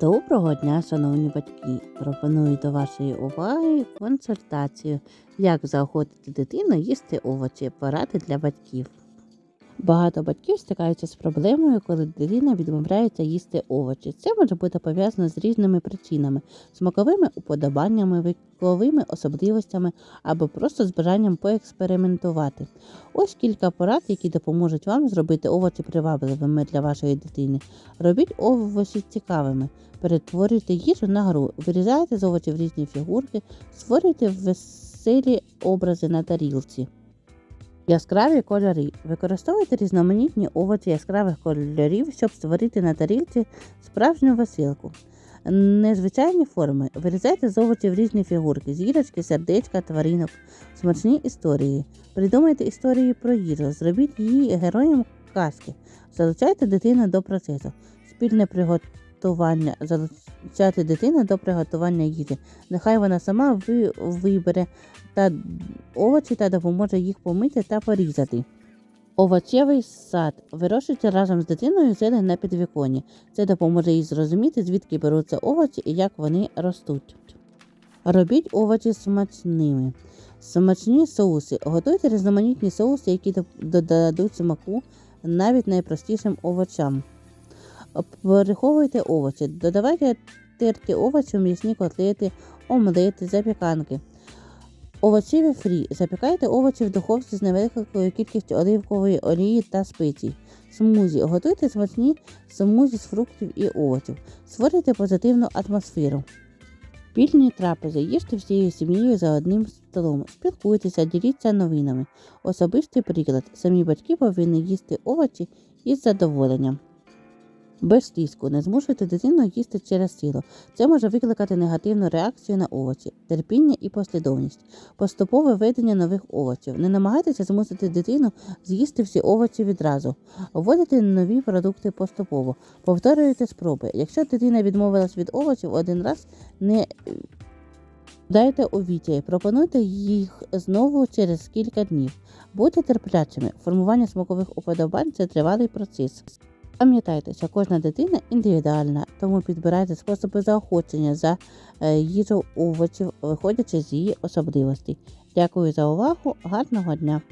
Доброго дня, шановні батьки! Пропоную до вашої уваги консультацію, як заохотити дитину їсти овочі, поради для батьків. Багато батьків стикаються з проблемою, коли дитина відмовляється їсти овочі. Це може бути пов'язано з різними причинами: смаковими уподобаннями, віковими особливостями або просто з бажанням поекспериментувати. Ось кілька порад, які допоможуть вам зробити овочі привабливими для вашої дитини. Робіть овочі цікавими, перетворюйте їжу на гру, вирізайте з овочів різні фігурки, створюйте веселі образи на тарілці. Яскраві кольори. Використовуйте різноманітні овочі яскравих кольорів, щоб створити на тарілці справжню веселку. Незвичайні форми. Вирізайте з овочів різні фігурки, зірочки, сердечка, тваринок, смачні історії. Придумайте історії про їжу, зробіть її героєм казки. Залучайте дитину до процесу. Спільне приготування. Залучати дитину до приготування їжі. Нехай вона сама ви- вибере та овочі та допоможе їх помити та порізати. Овочевий сад. Вирощуйте разом з дитиною зелень на підвіконні. Це допоможе їй зрозуміти, звідки беруться овочі і як вони ростуть. Робіть овочі смачними. Смачні соуси. Готуйте різноманітні соуси, які додадуть смаку навіть найпростішим овочам. Переховуйте овочі. Додавайте терті овочі, в м'ясні котлети, омлети, запіканки. Овочеві фрі. Запікайте овочі в духовці з невеликою кількістю оливкової олії та спецій. Смузі. Готуйте смачні смузі з фруктів і овочів. Створюйте позитивну атмосферу. Спільні трапези. Їжте всією сім'єю за одним столом. Спілкуйтеся, діліться новинами. Особистий приклад. Самі батьки повинні їсти овочі із задоволенням. Без тиску не змушуйте дитину їсти через силу. Це може викликати негативну реакцію на овочі, терпіння і послідовність, поступове введення нових овочів. Не намагайтеся змусити дитину з'їсти всі овочі відразу. Вводите нові продукти поступово. Повторюйте спроби. Якщо дитина відмовилась від овочів один раз, не дайте у відтяй. Пропонуйте їх знову через кілька днів. Будьте терплячими. Формування смакових уподобань це тривалий процес. Пам'ятайте, що кожна дитина індивідуальна, тому підбирайте способи заохочення за е, їжу овочів, виходячи з її особливостей. Дякую за увагу, гарного дня!